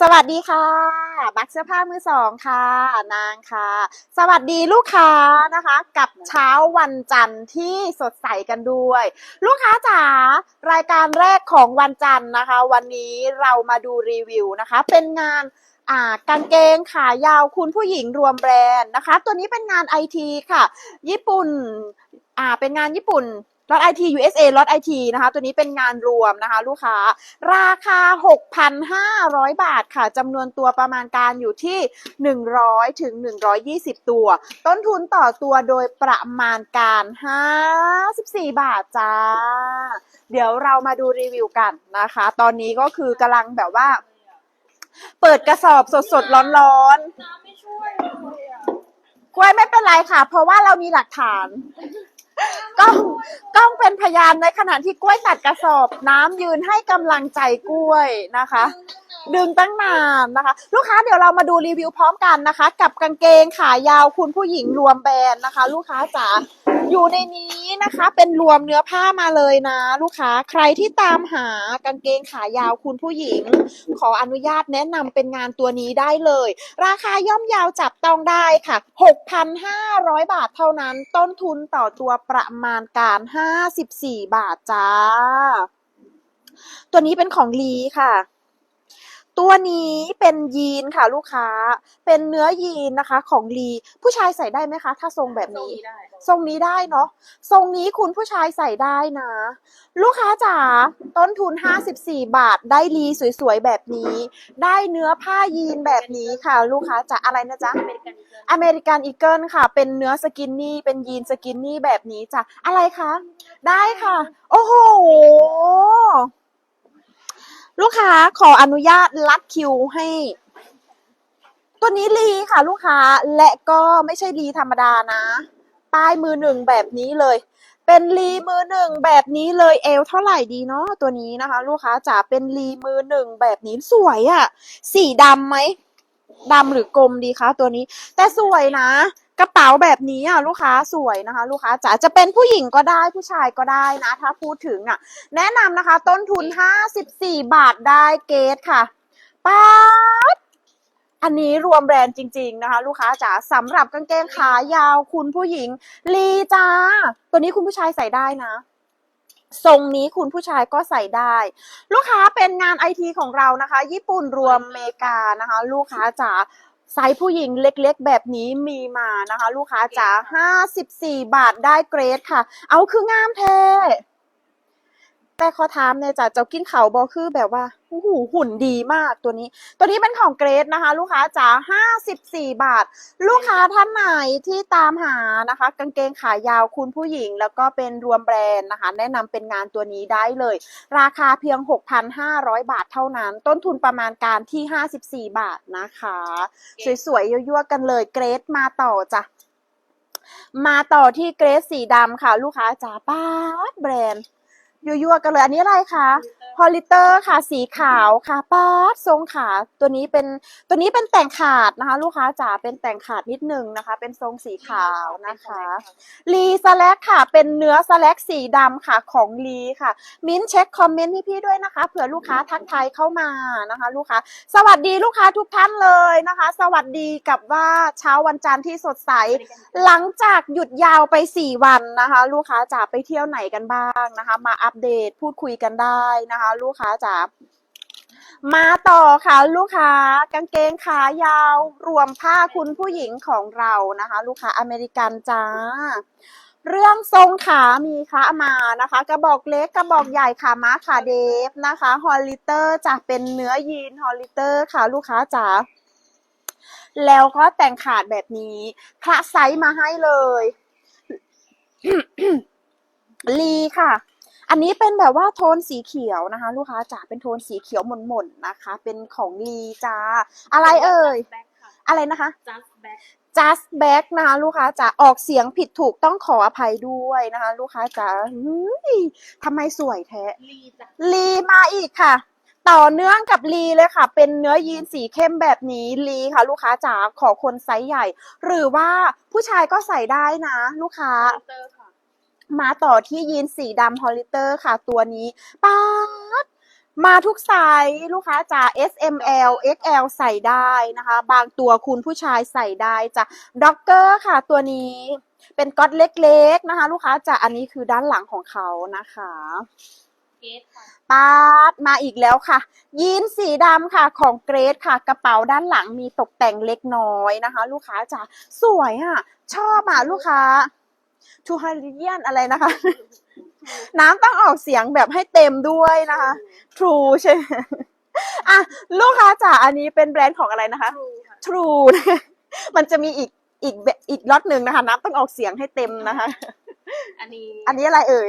สวัสดีค่ะ บักเสื้อผ้ามือสองค่ะ นางค่ะ สวัสดีลูกค้านะคะ กับเช้าวันจันทร์ที่สดใสกันด้วย ลูกค้าจ๋ารายการแรกของวันจันทร์นะคะ วันนี้เรามาดูรีวิวนะคะ เป็นงานกางเกงขายาวคุณผู้หญิงรวมแบรนด์นะคะ ตัวนี้เป็นงานไอทีค่ะ ญี่ปุ่นเป็นงานญี่ปุ่น รถไอที USA รถไอทีนะคะ ตัวนี้เป็นงานรวมนะคะ ลูกค้า ราคา 6,500 บาทค่ะจำนวนตัวประมาณการอยู่ที่ 100ถึง120 ตัว ต้นทุนต่อตัวโดยประมาณการ 54 บาทจ้า เดี๋ยวเรามาดูรีวิวกันนะคะ ตอนนี้ก็คือกำลังแบบว่า เปิดกระสอบสดๆร้อนน้ำไม่ช่วยเลยอะๆกล้วยไม่เป็นไรค่ะ เพราะว่าเรามีหลักฐาน กล้องกล้องเป็นพยานในขณะที่กล้วยตัดกระสอบน้ำยืนให้กำลังใจกล้วยนะคะ ดึงตั้งนานนะคะ ลูกค้าเดี๋ยวเรามาดูรีวิวพร้อมกันนะคะ กับกางเกงขายาวคุณผู้หญิงรวมแบรนด์นะคะ ลูกค้าจ๋า อยู่ในนี้นะคะ เป็นรวมเนื้อผ้ามาเลยนะ ลูกค้าใครที่ตามหากางเกงขายาวคุณผู้หญิง ขออนุญาตแนะนำเป็นงานตัวนี้ได้เลย ราคาย่อมยาวจับต้องได้ค่ะ 6,500 บาทเท่านั้น ต้นทุนต่อตัวประมาณการ 54 บาทจ้า ตัวนี้เป็นของลีค่ะ ตัวนี้เป็นยีนค่ะลูกค้า เป็นเนื้อยีนนะคะ ของลี ผู้ชายใส่ได้ไหมคะ ถ้าทรงแบบตรงนี้นี้ได้ทรงนี้ได้เนาะ ทรงนี้คุณผู้ชายใส่ได้นะ ลูกค้าจ๋า ต้นทุน 54 บาท ได้ลีสวยๆแบบนี้ ได้เนื้อผ้ายีนแบบนี้ค่ะ ลูกค้าจ๋าอะไรนะจ๊ะ อเมริกันอีเกิลอเมริกันอีเกิลค่ะ เป็นเนื้อสกินนี่ เป็นยีนสกินนี่แบบนี้จ้ะ อะไรคะ ได้ค่ะ โอ้โห ลูกค้าขออนุญาตลัดคิวให้ ตัวนี้ลีค่ะ ลูกค้าและก็ไม่ใช่ลีธรรมดานะป้ายมือหนึ่งแบบนี้เลย เป็นลีมือหนึ่งแบบนี้เลยเอวเท่าไหร่ดีเนาะตัวนี้นะคะ ลูกค้าจ๋าเป็นลีมือหนึ่งแบบนี้สวยอะ่ะ สีดำไหมดำหรือกลมดีคะตัวนี้ แต่สวยนะ กระเป๋าแบบนี้อะลูกค้าสวยนะคะ ลูกค้าจ๋าจะเป็นผู้หญิงก็ได้ผู้ชายก็ได้นะ ถ้าพูดถึงอะ แนะนำนะคะ ต้นทุน 54 บาทได้เกตค่ะป๊าดอันนี้รวมแบรนด์จริง ๆนะคะ ลูกค้าจ๋าสำหรับกางเกงขายาวคุณผู้หญิง ลีจ้า ตัวนี้คุณผู้ชายใส่ได้นะทรงนี้คุณผู้ชายก็ใส่ได้ ลูกค้าเป็นงานไอทีของเรานะคะ ญี่ปุ่นรวมอเมริกานะคะ ลูกค้าจ๋า ไซส์ผู้หญิงเล็กๆ แบบนี้มีมานะคะ ลูกค้าจ๋า54 บาทได้เกรดค่ะ เอาคืองามแท้ แต่ขอถามเนี่ยจ้ะเจ้ากินเขาบอคือแบบว่าโอ้โหหุ่นดีมากตัวนี้ ตัวนี้เป็นของเกรดนะคะ ลูกค้าจ๋า54บสี่บาท ลูกค้าท่านไหนที่ตามหานะคะ กางเกงขายาวคุณผู้หญิง แล้วก็เป็นรวมแบรนด์นะคะ แนะนำเป็นงานตัวนี้ได้เลย ราคาเพียง 6,500 บาทเท่านั้น ต้นทุนประมาณการที่ 54 บาทนะคะ สวยๆยั่วๆกันเลยเกรดมาต่อจ้ะมาต่อที่เกรดสีดำค่ะ ลูกค้าจ๋าป้าดแบรนด์ ยั่วๆกันเลยอันนี้อะไรคะพอลิเตอร์ค่ะสีขาวค่ะป้าดทรงขาตัวนี้เป็นตัวนี้เป็นแต่งขาดนะคะ ลูกค้าจ๋าเป็นแต่งขาดนิดนึงนะคะ เป็นทรงสีขาวนะคะลีสแลกค่ะ เป็นเนื้อสแลกสีดำค่ะของลีค่ะ มิ้นเช็คคอมเมนต์ให้พี่ด้วยนะคะเผื่อลูกค้าทักทายเข้ามานะคะ ลูกค้าสวัสดีลูกค้าทุกท่านเลยนะคะ สวัสดีกับว่าเช้าวันจันทร์ที่สดใส หลังจากหยุดยาวไป 4 วันนะคะ ลูกค้าจ๋าไปเที่ยวไหนกันบ้างนะคะ มาอัปเดตพูดคุยกันได้นะคะ ลูกค้าจ๋ามาต่อค่ะลูกค้ากางเกงขายาวรวมผ้าคุณผู้หญิงของเรานะคะ ลูกค้าอเมริกันจ้า เรื่องทรงขามีคะมานะคะ กระบอกเล็กกระบอกใหญ่ขาม้าขาเดฟนะคะฮอลลิเตอร์จะเป็นเนื้อยีนฮอลลิเตอร์ค่ะลูกค้าจ๋าแล้วก็แต่งขาดแบบนี้พระไซส์มาให้เลย ลีค่ะ อันนี้เป็นแบบว่าโทนสีเขียวนะคะ ลูกค้าจ๋าเป็นโทนสีเขียวหม่นๆนะคะ เป็นของลีจ้าอะไรเอ่ย อะไรนะคะ just back just back นะคะลูกค้าจ๋าออกเสียงผิดถูกต้องขออภัยด้วยนะคะ ลูกค้าจ๋าเฮ้ยทำไมสวยแท้ลีจ้ะลีมาอีกค่ะต่อเนื่องกับลีเลยค่ะ เป็นเนื้อยีนสีเข้มแบบนี้ลีค่ะ ลูกค้าจ๋าขอคนไซส์ใหญ่ หรือว่าผู้ชายก็ใส่ได้นะ ลูกค้าเตอร์ค่ะ มาต่อที่ยีนสีดำฮอลลิเตอร์ค่ะตัวนี้ป๊าดมาทุกไซส์ลูกค้าจ๋า S M L X L ใส่ได้นะคะ บางตัวคุณผู้ชายใส่ได้จ้ะด็อกเกอร์ค่ะตัวนี้เป็นก๊อตเล็กๆนะคะ ลูกค้าจ๋าอันนี้คือด้านหลังของเขานะคะเกตค่ะปาดมาอีกแล้วค่ะ ยีนสีดำค่ะของเกรดค่ะ กระเป๋าด้านหลังมีตกแต่งเล็กน้อยนะคะ ลูกค้าจ๋าสวยอะ ชอบอะลูกค้า ทูฮาริเ i นอะไรนะคะ น้ำต้องออกเสียงแบบให้เต็มด้วยนะคะ True ใช่ไหมอะลูกค้าจ๋าอันนี้เป็นแบรนด์ของอะไรนะคะทรูค่ะ True นะคะมันจะมีอีกอีกแบบอีกล็อตหนึ่งนะคะ น้ำต้องออกเสียงให้เต็มนะคะ อันนี้ อันนี้อะไรเอ่ย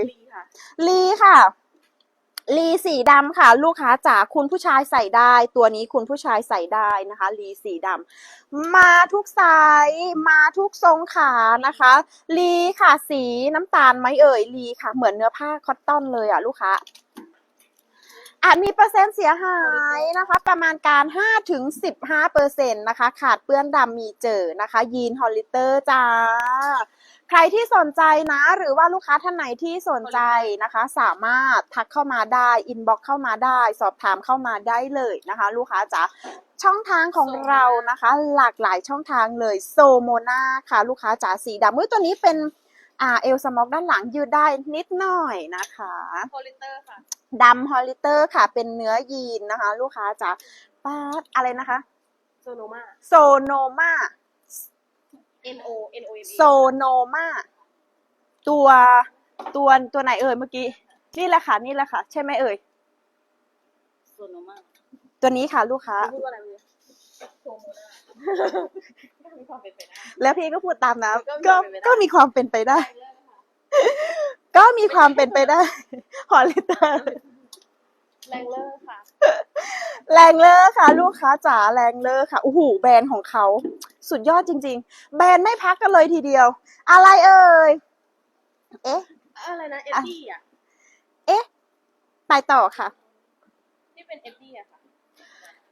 ลีค่ะ ลีสีดำค่ะ ลูกค้าจ๋าคุณผู้ชายใส่ได้ ตัวนี้คุณผู้ชายใส่ได้นะคะลีสีดำมาทุกไซส์มาทุกทรงขานะคะลีค่ะสีน้ำตาลไหมเอ่ยลีค่ะ เหมือนเนื้อผ้าคอตตอนเลยอะลูกค้าอาจมีเปอร์เซ็นต์เสียหายนะคะ ประมาณการ5ถึง15เปอร์เซ็นต์นะคะ ขาดเปื้อนดำมีเจอนะคะ ยีนฮอลลิเตอร์จ้า ใครที่สนใจนะ หรือว่าลูกค้าท่านไหนที่สนใจนะคะ สามารถทักเข้ามาได้อินบ็อกเข้ามาได้ สอบถามเข้ามาได้เลยนะคะ ลูกค้าจ๋าช่องทางของเรานะคะ หลากหลายช่องทางเลยโซโมนาค่ะ ลูกค้าจ๋าสีดำเมื่อตัวนี้เป็นอ่าเอลสมอกด้านหลังยืดได้นิดหน่อยนะคะโพลิเตอร์ค่ะดำฮอลลิเตอร์ค่ะ เป็นเนื้อยีนนะคะ ลูกค้าจ๋าป้าดอะไรนะคะ โซโนมาโซโนมา N O N O M A โซโนมาตัวตัวตัวไหนเอ่ยเมื่อกี้ นี่แหละค่ะ นี่แหละค่ะ ใช่ไหมเอ่ย โซโนมาตัวนี้ค่ะ ลูกค้า พูดว่าอะไรไม่รู้โซโมนาก็มีความเป็นไปได้ แล้วพี่ก็พูดตามนะก็ก็มีความเป็นไปได้ ก็มีความเป็นไปได้ก็มีความเป็นไปได้ฮอลลิเตอร์ แรงเลอร์ค่ะ แรงเลอร์ค่ะ ลูกค้าจ๋าแรงเลอร์ค่ะโอ้โหแบรนด์ของเขา สุดยอดจริง ๆ แบรนด์ไม่พักกันเลยทีเดียว อะไรเอ่ย เอ๊ะ อะไรนะเอ็ดดี้อะ เอ๊ะ ไปต่อค่ะที่เป็นเอ็ดดี้อะค่ะ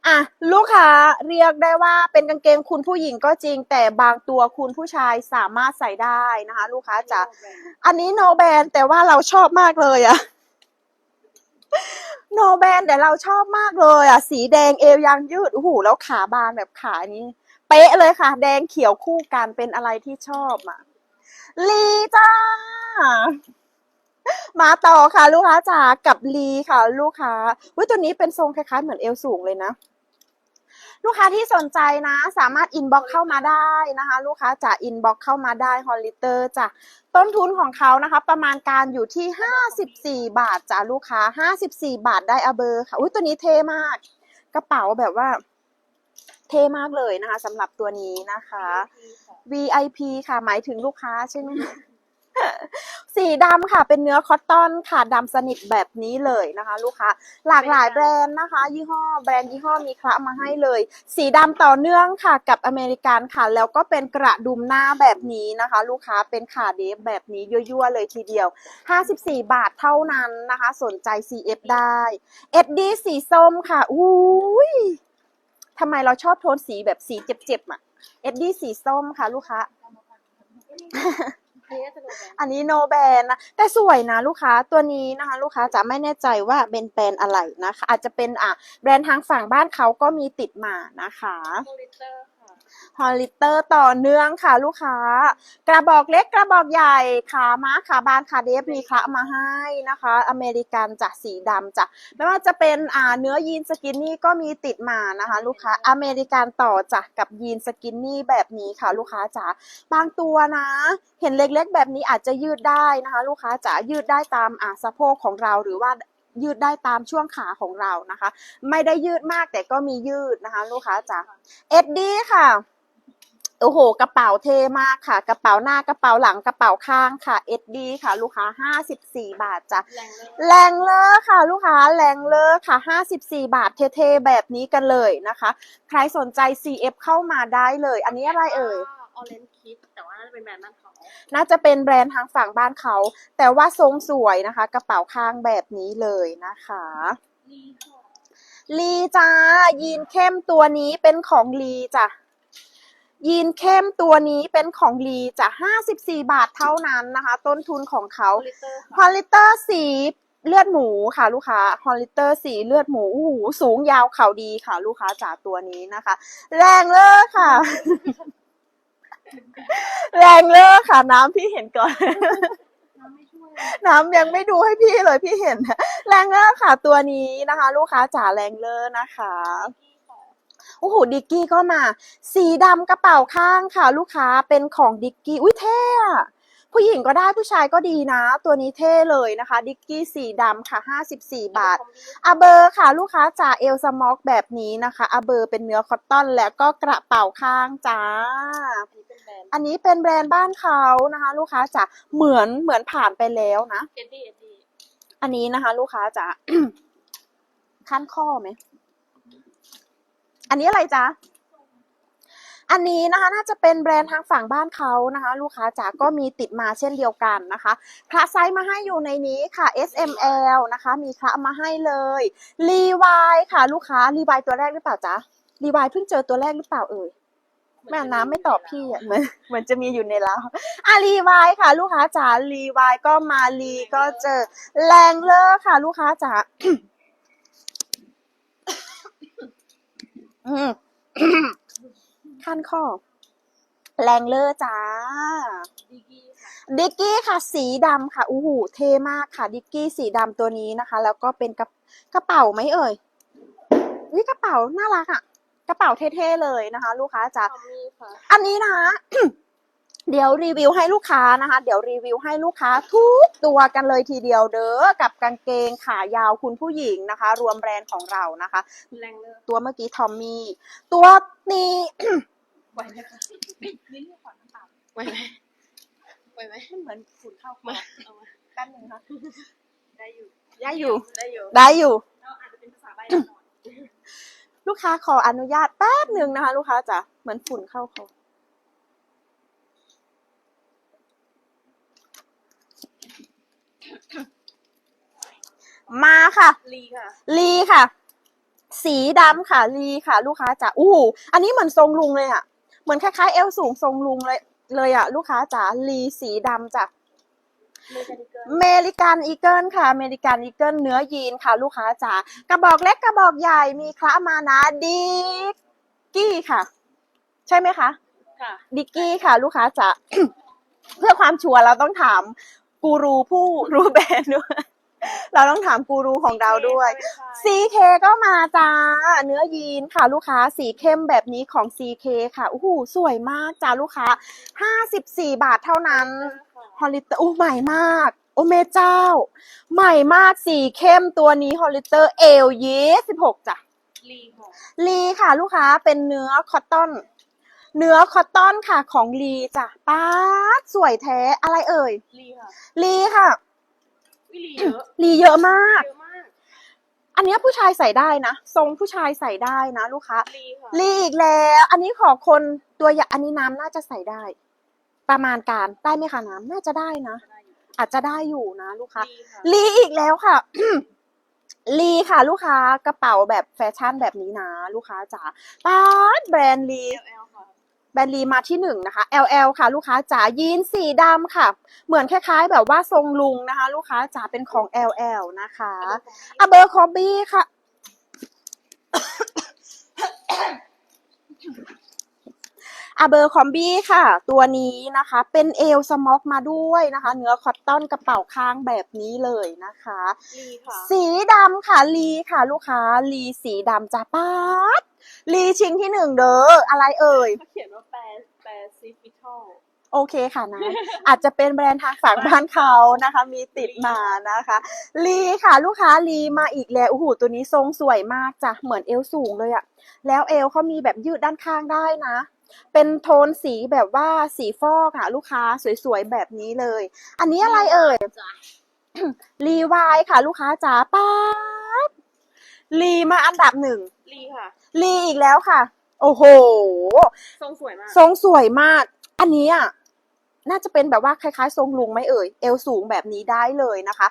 อะ ลูกค้าเรียกได้ว่าเป็นกางเกงคุณผู้หญิงก็จริง แต่บางตัวคุณผู้ชายสามารถใส่ได้นะคะ ลูกค้าจ๋าอันนี้โนแบนแต่ว่าเราชอบมากเลยอะ โนแบนแต่เราชอบมากเลยอะ สีแดงเอวยางยืดโอ้โหแล้วขาบางแบบขานี้ เป๊ะเลยค่ะ แดงเขียวคู่กันเป็นอะไรที่ชอบอะ ลีจ้า มาต่อค่ะ ลูกค้าจ๋ากับลีค่ะ ลูกค้าว้ยตัวนี้เป็นทรงคล้ายๆเหมือนเอวสูงเลยนะ ลูกค้าที่สนใจนะ สามารถอินบ็อกเข้ามาได้นะคะ ลูกค้าจะอินบ็อกเข้ามาได้ฮอลลิเตอร์จ้ะต้นทุนของเขานะคะ ประมาณการอยู่ที่ 54 บาทจ้ะลูกค้า 54 บาทได้อาเบอร์ค่ะอุ้ยตัวนี้เท่มาก กระเป๋าแบบว่า เท่มากเลยนะคะสำหรับตัวนี้นะคะ VIP ค่ะหมายถึงลูกค้าใช่ไหม สีดำค่ะ เป็นเนื้อคอตตอนค่ะดำสนิทแบบนี้เลยนะคะ ลูกค้าหลากหลายแบรนด์นะคะ ยี่ห้อแบรนด์ยี่ห้อมีคละมาให้เลย สีดำต่อเนื่องค่ะกับอเมริกันค่ะ แล้วก็เป็นกระดุมหน้าแบบนี้นะคะ ลูกค้าเป็นขาเดฟแบบนี้ยั่วๆเลยทีเดียว 54 บาทเท่านั้นนะคะ สนใจ CF ได้ SD สีส้มค่ะอุ้ยทำไมเราชอบโทนสีแบบสีเจ็บๆอะ SD สีส้มค่ะ ลูกค้า อันนี้จะโดนแบนอันนี้โนแบรนด์นะ แต่สวยนะลูกค้าตัวนี้นะคะ ลูกค้าจะไม่แน่ใจว่าเป็นแบรนด์อะไรนะคะ อาจจะเป็นอะแบรนด์ทางฝั่งบ้านเขาก็มีติดมานะคะโพลิเตอร์ค่ะฮอลลิเตอร์ต่อเนื่องค่ะลูกค้า กระบอกเล็กกระบอกใหญ่ขาม้าขาบานขาเดฟมีคละมาให้นะคะ อเมริกันจะสีดำจ้ะไม่ว่าจะเป็นอ่าเนื้อยีนสกินนี่ก็มีติดมานะคะ ลูกค้าอเมริกันต่อจ้ะกับยีนสกินนี่แบบนี้ค่ะ ลูกค้าจ๋าบางตัวนะ เห็นเล็กๆแบบนี้อาจจะยืดได้นะคะ ลูกค้าจ๋ายืดได้ตามอ่าสะโพกของเราหรือว่ายืดได้ตามช่วงขาของเรานะคะ ไม่ได้ยืดมากแต่ก็มียืดนะคะ ลูกค้าจ๋าเอ็ดดี้ค่ะโอ้โห กระเป๋าเท่มากค่ะ กระเป๋าหน้ากระเป๋าหลังกระเป๋าข้างค่ะ SD ค่ะ ลูกค้า54บาทจ้ะแรงเลอร์แรงเลอร์ค่ะ ลูกค้าแรงเลอร์ค่ะ54บาทเท่ๆแบบนี้กันเลยนะคะ ใครสนใจ CF เข้ามาได้เลย อันนี้อะไรเอ่ย ออเรนจ์คิดแต่ว่าน่าจะเป็นแบรนด์บ้านเขาน่าจะเป็นแบรนด์ทางฝั่งบ้านเขา แต่ว่าทรงสวยนะคะ กระเป๋าข้างแบบนี้เลยนะคะลีค่ะลีจ้า ยีนเข้มตัวนี้เป็นของลีจ้ะยีนเข้มตัวนี้เป็นของลีจ้ะ54 บาทเท่านั้นนะคะ ต้นทุนของเขาโพลิเตอร์พอลิเตอร์สีเลือดหมูค่ะลูกค้าฮอลลิเตอร์สีเลือดหมูโอ้โหสูงยาวเข่าดีค่ะ ลูกค้าจ๋าตัวนี้นะคะ แรงเลยค่ะ แรงเลยค่ะน้ำพี่เห็นก่อน น้ำไม่ช่วยน้ำยังไม่ดูให้พี่เลยพี่เห็น แรงเลอร์ค่ะตัวนี้นะคะ ลูกค้าจ๋าแรงเลอร์นะคะโอ้โหดิกกี้ก็มา สีดำกระเป๋าข้างค่ะ ลูกค้าเป็นของดิกกี้อุ้ยเท่อะ ผู้หญิงก็ได้ผู้ชายก็ดีนะ ตัวนี้เท่เลยนะคะ ดิกกี้สีดำค่ะ 54 บาทอาเบอร์ค่ะ ลูกค้าจ๋าเอลสมอกแบบนี้นะคะอาเบอร์เป็นเนื้อคอตตอนแล้วก็กระเป๋าข้างจ้า อันนี้เป็นแบรนด์อันนี้เป็นแบรนด์บ้านเขานะคะ ลูกค้าจ๋าเหมือนเหมือนผ่านไปแล้วนะ เอ็ดดี้เอ็ดดี้อันนี้นะคะ ลูกค้าจ๋าขั้นข้อไหม อันนี้อะไรจ๊ะ อันนี้นะคะน่าจะเป็นแบรนด์ทางฝั่งบ้านเขานะคะ ลูกค้าจ๋าก็มีติดมาเช่นเดียวกันนะคะคละไซส์มาให้อยู่ในนี้ค่ะ S M L นะคะ มีคละมาให้เลยรีวายค่ะ ลูกค้ารีวายตัวแรกหรือเปล่าจ๊ะรีวายเพิ่งเจอตัวแรกหรือเปล่าเอ่ยแม่น้ำไม่ตอบพี่อะเหมือนเหมือนจะมีอยู่ในแล้วอะรีวายค่ะ ลูกค้าจ๋ารีวายก็มารีก็เจอแรงเลอค่ะ ลูกค้าจ๋าอืม ขั้นข้อแรงเลอจ้าดีกี้ค่ะ ดิกกี้ค่ะ สีดำค่ะอู้หูเท่มากค่ะ ดิกกี้สีดำตัวนี้นะคะ แล้วก็เป็นกระกระเป๋าไหมเอ่ยวิกระเป๋าน่ารักอะ กระเป๋าเท่ๆเลยนะคะ ลูกค้าจ๋าทอมมี่ค่ะอันนี้นะ เดี๋ยวรีวิวให้ลูกค้านะคะ เดี๋ยวรีวิวให้ลูกค้าทุกตัวกันเลยทีเดียวเด้อ กับกางเกงขายาวคุณผู้หญิงนะคะ รวมแบรนด์ของเรานะคะแรงเลอร์ตัวเมื่อกี้ทอมมี่ ตัวนี้ ไหวไหมคะลิ้นนี่ขอน้ำเปล่าไหวไหมไหวไหมเหมือนฝุ่นเข้าคอมาเอามาแป๊บนึงค่ะได้อยู่ ได้อยู่ ได้อยู่ ได้อยู่เราอาจจะเป็นภาษาใบแน่นอนลูกค้าขออนุญาตแป๊บหนึ่งนะคะ ลูกค้าจ๋าเหมือนฝุ่นเข้าคอมาค่ะ ลีค่ะ ลีค่ะ สีดำค่ะ ลีค่ะ ลูกค้าจ๋าอู้หูอันนี้เหมือนทรงลุงเลยอะ เหมือนคล้ายๆเอวสูงทรงลุงเลยเลยอะลูกค้าจ๋าลีสีดำจ้ะเมกานิเกิลเมริกันอีเกิลค่ะเมริกันอีเกิลเนื้อยีนค่ะ ลูกค้าจ๋ากระบอกเล็กกระบอกใหญ่มีคละมานะดิกกี้ค่ะ ใช่ไหมคะค่ะดิกกี้ค่ะ ลูกค้าจ๋าเพื่อความชัวร์เราต้องถามกูรูผู้รู้แบรนด์ด้วย เราต้องถามกูรูของเราด้วย CK ก็มาจ้า เนื้อยีนค่ะลูกค้าสีเข้มแบบนี้ของ CK ค่ะอู้หูสวยมากจ้าลูกค้า 54 บาทเท่านั้นฮอลลิเตอร์อู้ใหม่มาก โอเมเจ้า ใหม่มากสีเข้มตัวนี้ฮอลลิเตอร์เอลยี่สิบหกจ้ะลีค่ะลีค่ะลูกค้าเป็นเนื้อคอตตอน เนื้อคอตตอนค่ะของลีจ้ะป้าดสวยแท้อะไรเอ่ยลีค่ะลีค่ะ วิลีเยอะลีเยอะมาก เยอะมากอันเนี้ยผู้ชายใส่ได้นะ ทรงผู้ชายใส่ได้นะ ลูกค้าลีค่ะลีอีกแล้ว อันนี้ขอคนตัวใหญ่อันนี้น้ำน่าจะใส่ได้ ประมาณการได้ไหมคะน้ำน่าจะได้นะได้อยู่อาจจะได้อยู่นะ ลูกค้า ลีค่ะลีอีกแล้วค่ะ ลีค่ะ ลูกค้ากระเป๋าแบบแฟชั่นแบบนี้นะ ลูกค้าจ๋าป้าดแบรนด์ลี LL ค่ะ แบรนด์ลีมาที่หนึ่งนะคะ LL ค่ะ ลูกค้าจ๋ายีนสีดำค่ะ เหมือนคล้ายๆ แบบว่าทรงลุงนะคะ ลูกค้าจ๋าเป็นของ LL นะคะอเบอร์คอบี้ค่ะอาเบอร์คอมบี้ค่ะ ตัวนี้นะคะ เป็นเอลสม็อกมาด้วยนะคะ เนื้อคอตตอนกระเป๋าข้างแบบนี้เลยนะคะลีค่ะสีดำค่ะลีค่ะ ลูกค้าลีสีดำจ้าป้าด ลีชิงที่หนึ่งเด้ออะไรเอ่ย เขาเขียนว่าแปลแปลซิฟิทัลโอเคค่ะนะ อาจจะเป็นแบรนด์ทางฝั่งบ้านเขานะคะ มีติดมานะคะ ลีค่ะ ลูกค้าลีมาอีกแล้วโอ้โหตัวนี้ทรงสวยมากจ้ะเหมือนเอวสูงเลยอะแล้วเอวเขามีแบบยืดด้านข้างได้นะ เป็นโทนสีแบบว่าสีฟอกค่ะลูกค้าสวยๆแบบนี้เลย อันนี้อะไรเอ่ยจ้ะรีวายค่ะ ลูกค้าจ๋าป้าด ลีมาอันดับหนึ่งลีค่ะ ลีอีกแล้วค่ะ โอ้โห ทรงสวยมาก ทรงสวยมาก อันนี้อะน่าจะเป็นแบบว่าคล้ายๆ ทรงลุงไหมเอ่ย เอวสูงแบบนี้ได้เลยนะคะ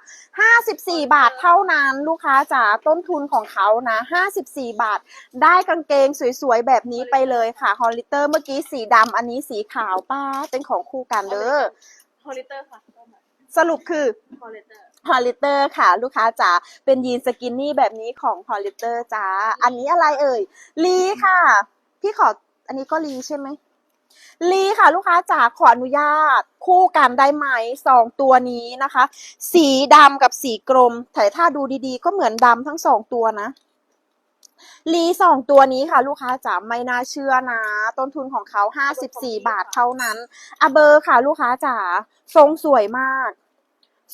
54 บาทเท่านั้นลูกค้าจ๋าต้นทุนของเขานะ 54 บาท ได้กางเกงสวยๆ แบบนี้ไปเลยค่ะ ฮอลลิเตอร์เมื่อกี้สีดำอันนี้สีขาวป้า เป็นของคู่กันเด้อ ฮอลลิเตอร์ค่ะ สรุปคือ ฮอลลิเตอร์ ฮอลลิเตอร์ค่ะ ลูกค้าจ๋าเป็นยีนสกินนี่แบบนี้ของฮอลลิเตอร์จ้าอันนี้อะไรเอ่ยลีค่ะ พี่ขออันนี้ก็ลีใช่ไหมลีค่ะ ลูกค้าจ๋าขออนุญาต คู่กันได้ไหมสองตัวนี้นะคะ สีดำกับสีกรมแต่ถ้าดูดีๆ ก็เหมือนดำทั้งสองตัวนะลีสองตัวนี้ค่ะ ลูกค้าจ๋าไม่น่าเชื่อนะ ต้นทุนของเขาห้าสิบสี่บาทเท่านั้นอเบอร์ค่ะ ลูกค้าจ๋าทรงสวยมาก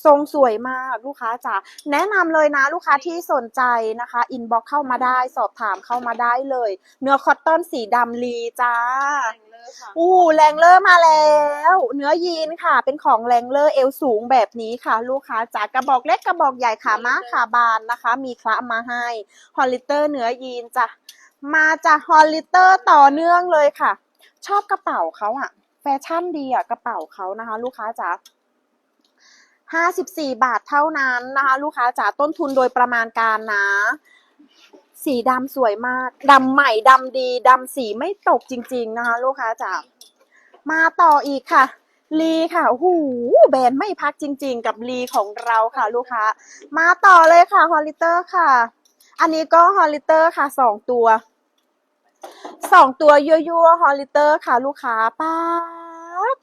ทรงสวยมากลูกค้าจ๋าแนะนำเลยนะลูกค้าที่สนใจนะคะอินบ็อกเข้ามาได้สอบถามเข้ามาได้เลย เนื้อคอตตอนสีดำลีจ้าแรงเลยค่ะอู้แรงเลอร์มาแล้ว เนื้อยีนค่ะ เป็นของแรงเลอร์เอวสูงแบบนี้ค่ะ ลูกค้าจ๋ากระบอกเล็กกระบอกใหญ่ขาม้าขาบานนะคะ มีคละมาให้ฮอลลิเตอร์เนื้อยีนจ้ะมาจากฮอลลิเตอร์ต่อเนื่องเลยค่ะ ชอบกระเป๋าเขาอะแฟชั่นดีอะกระเป๋าเขานะคะ ลูกค้าจ๋า ห้าสิบสี่บาทเท่านั้นนะคะ ลูกค้าจ๋าต้นทุนโดยประมาณการนะ สีดำสวยมากดำใหม่ดำดีดำสีไม่ตกจริง ๆ นะคะ ลูกค้าจ๋ามาต่ออีกค่ะ ลีค่ะโอ้โหแบรนด์ไม่พักจริง ๆ กับลีของเราค่ะ ลูกค้า มาต่อเลยค่ะฮอลลิเตอร์ค่ะ อันนี้ก็ฮอลลิเตอร์ค่ะสองตัวสองตัวยั่วๆฮอลลิเตอร์ค่ะ ลูกค้าป้าด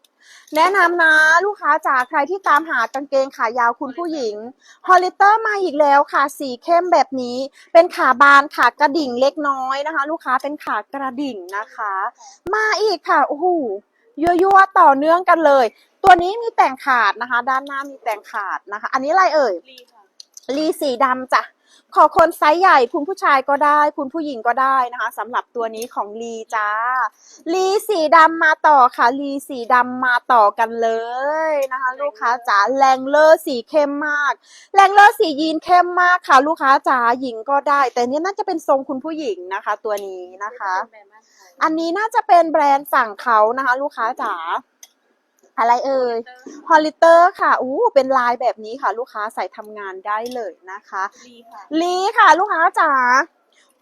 แนะนำนะลูกค้าจากใครที่ตามหากางเกงขายาวคุณผู้หญิงฮอลลิเตอร์มาอีกแล้วค่ะ สีเข้มแบบนี้ เป็นขาบานขากระดิ่งเล็กน้อยนะคะ ลูกค้าเป็นขากระดิ่งนะคะ มาอีกค่ะโอ้โหยั่วๆต่อเนื่องกันเลย ตัวนี้มีแต่งขาดนะคะ ด้านหน้ามีแต่งขาดนะคะ อันนี้อะไรเอ่ย รีค่ะลีสีดำจ้ะ ขอคนไซส์ใหญ่คุณผู้ชายก็ได้ คุณผู้หญิงก็ได้นะคะสำหรับตัวนี้ของลีจ้าลีสีดำมาต่อค่ะลีสีดำมาต่อกันเลยนะคะ ลูกค้าจ๋าแรงเลอร์สีเข้มมาก แรงเลอร์สียีนเข้มมากค่ะ ลูกค้าจ๋าหญิงก็ได้ แต่เนี้น่าจะเป็นทรงคุณผู้หญิงนะคะ ตัวนี้นะคะเป็นแบรนด์บ้านไทยอันนี้น่าจะเป็นแบรนด์ฝั่งเขานะคะ ลูกค้าจ๋า อะไรเอ่ยฮอลลิเตอร์ค่ะอู้เป็นลายแบบนี้ค่ะ ลูกค้าใส่ทำงานได้เลยนะคะรีค่ะลีค่ะลูกค้าจ๋า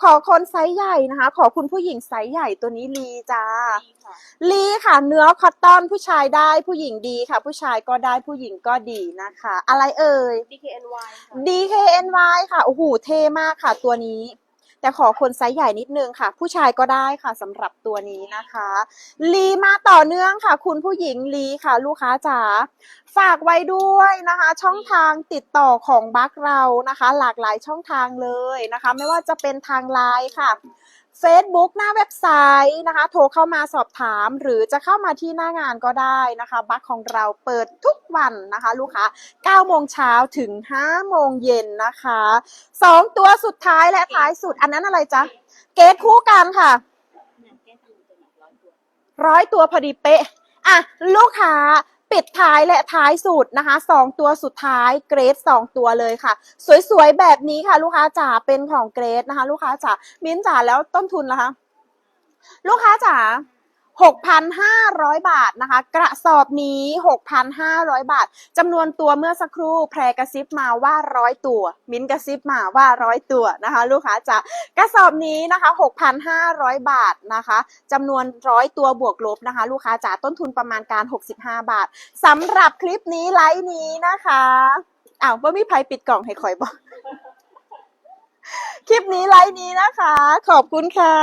ขอคนไซส์ใหญ่นะคะ ขอคุณผู้หญิงไซส์ใหญ่ตัวนี้ลีจ้ารีค่ะลีค่ะ เนื้อคอตตอนผู้ชายได้ผู้หญิงดีค่ะ ผู้ชายก็ได้ผู้หญิงก็ดีนะคะ อะไรเอ่ย DKNY ค่ะ DKNY ค่ะโอ้โหเท่มากค่ะตัวนี้ แต่ขอคนไซส์ใหญ่นิดนึงค่ะ ผู้ชายก็ได้ค่ะสำหรับตัวนี้นะคะลีมาต่อเนื่องค่ะ คุณผู้หญิงลีค่ะ ลูกค้าจ๋าฝากไว้ด้วยนะคะ ช่องทางติดต่อของบัคเรานะคะ หลากหลายช่องทางเลยนะคะ ไม่ว่าจะเป็นทางไลน์ค่ะ Facebook หน้าเว็บไซต์นะคะ โทรเข้ามาสอบถาม หรือจะเข้ามาที่หน้างานก็ได้นะคะ บัคของเราเปิดทุกวันนะคะ ลูกค้า 9 โมงเช้าถึง 5 โมงเย็นนะคะสองตัวสุดท้ายและท้ายสุด อันนั้นอะไรจ๊ะ เกตคู่กันค่ะเนี่ยแก้ทำตัวหนักร้อยตัวร้อยตัวพอดีเป๊ะ อะ ลูกค้า ปิดท้ายและท้ายสุดนะคะสองตัวสุดท้ายเกรดสองตัวเลยค่ะ สวยๆแบบนี้ค่ะลูกค้าจ๋าเป็นของเกรดนะคะ ลูกค้าจ๋ามิ้นจ๋าแล้วต้นทุนล่ะคะ ลูกค้าจ๋า 6,500 บาทนะคะ กระสอบนี้ 6,500 บาทจำนวนตัวเมื่อสักครู่แพรกระซิบมาว่าร้อยตัว มิ้นกระซิบมาว่าร้อยตัวนะคะ ลูกค้าจ๋ากระสอบนี้นะคะ 6,500 บาทนะคะจำนวนร้อยตัวบวกลบนะคะ ลูกค้าจ๋าต้นทุนประมาณการ 65 บาทสำหรับคลิปนี้ไลฟ์นี้นะคะอ้าวว่ามีใครปิดกล่องให้คอยบอกคลิปนี้ไลฟ์นี้นะคะ ขอบคุณค่ะ